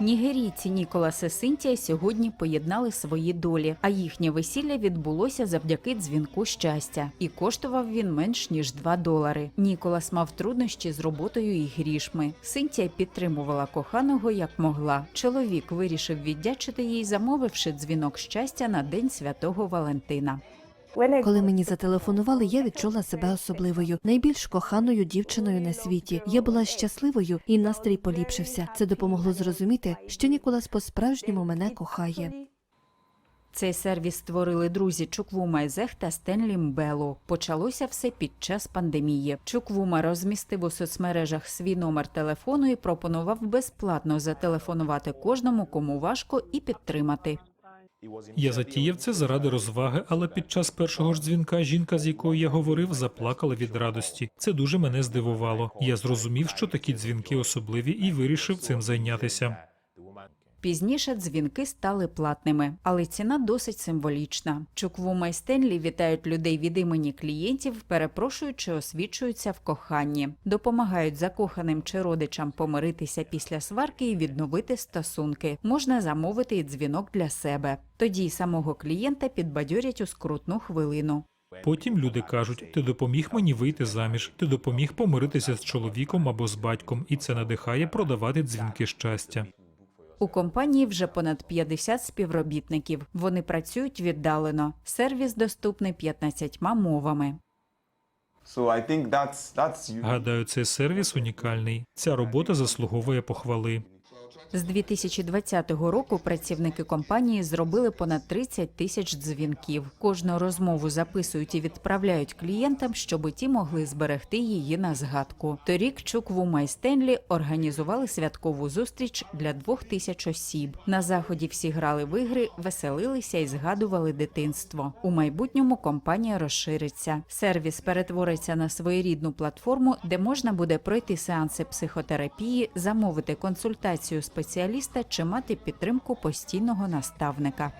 Нігерійці Ніколас і Синтія сьогодні поєднали свої долі, а їхнє весілля відбулося завдяки дзвінку щастя, і коштував він менш ніж 2 долари. Ніколас мав труднощі з роботою і грішми. Синтія підтримувала коханого як могла. Чоловік вирішив віддячити їй, замовивши дзвінок щастя на день святого Валентина. Коли мені зателефонували, я відчула себе особливою, найбільш коханою дівчиною на світі. Я була щасливою, і настрій поліпшився. Це допомогло зрозуміти, що Ніколас по-справжньому мене кохає. Цей сервіс створили друзі Чуквума Езех та Стенлі Мбело. Почалося все під час пандемії. Чуквума розмістив у соцмережах свій номер телефону і пропонував безплатно зателефонувати кожному, кому важко, і підтримати. Я затіяв це заради розваги, але під час першого ж дзвінка жінка, з якою я говорив, заплакала від радості. Це дуже мене здивувало. Я зрозумів, що такі дзвінки особливі, і вирішив цим зайнятися. Пізніше дзвінки стали платними, але ціна досить символічна. Чуквума і Стенлі вітають людей від імені клієнтів, перепрошують чи освічуються в коханні, допомагають закоханим чи родичам помиритися після сварки і відновити стосунки. Можна замовити і дзвінок для себе. Тоді й самого клієнта підбадьорять у скрутну хвилину. Потім люди кажуть: ти допоміг мені вийти заміж, ти допоміг помиритися з чоловіком або з батьком, і це надихає продавати дзвінки щастя. У компанії вже понад 50 співробітників. Вони працюють віддалено. Сервіс доступний 15 мовами. Гадаю, цей сервіс унікальний. Ця робота заслуговує похвали. З 2020 року працівники компанії зробили понад 30 тисяч дзвінків. Кожну розмову записують і відправляють клієнтам, щоб ті могли зберегти її на згадку. Торік Чуквума і Стенлі організували святкову зустріч для двох тисяч осіб. На заході всі грали в ігри, веселилися і згадували дитинство. У майбутньому компанія розшириться. Сервіс перетвориться на своєрідну платформу, де можна буде пройти сеанси психотерапії, замовити консультацію спеціаліста чи мати підтримку постійного наставника.